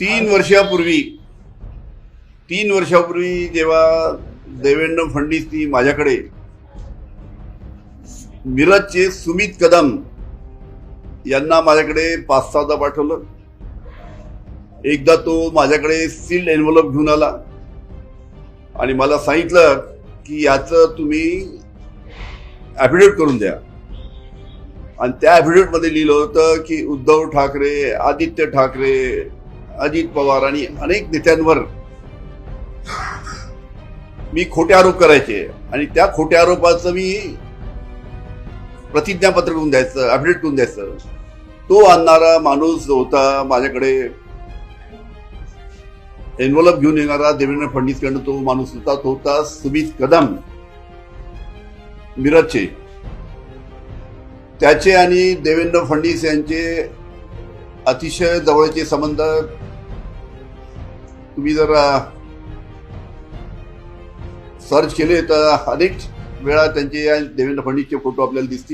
तीन वर्षापूर्वी तीन वर्षापूर्वी जेव्हा देवेंद्र फडणवीसनी माझ्याकडे मिरजचे सुमित कदम यांना माझ्याकडे पाच सहादा पाठवलं. एकदा तो माझ्याकडे सील्ड एन्व्हलप घेऊन आला आणि मला सांगितलं की याचं तुम्ही ॲफिडेविट करून द्या. आणि त्या ॲफिडेविटमध्ये लिहिलं होतं की उद्धव ठाकरे आदित्य ठाकरे अजित पवार आणि अनेक नेत्यांवर मी खोटे आरोप करायचे आणि त्या खोट्या आरोपाचं मी प्रतिज्ञापत्र करून द्यायचं अपडेट करून द्यायचं. तो आणणारा माणूस जो होता माझ्याकडे एन्व्हलप घेऊन येणारा देवेंद्र फडणवीसकडनं तो माणूस होता तो होता सुमित कदम मिरजचे. त्याचे आणि देवेंद्र फडणवीस यांचे अतिशय जवळचे संबंध तुम्ही जर सर्च केले तर अनेक वेळा त्यांचे या देवेंद्र फडणवीसचे फोटो आपल्याला दिसतील.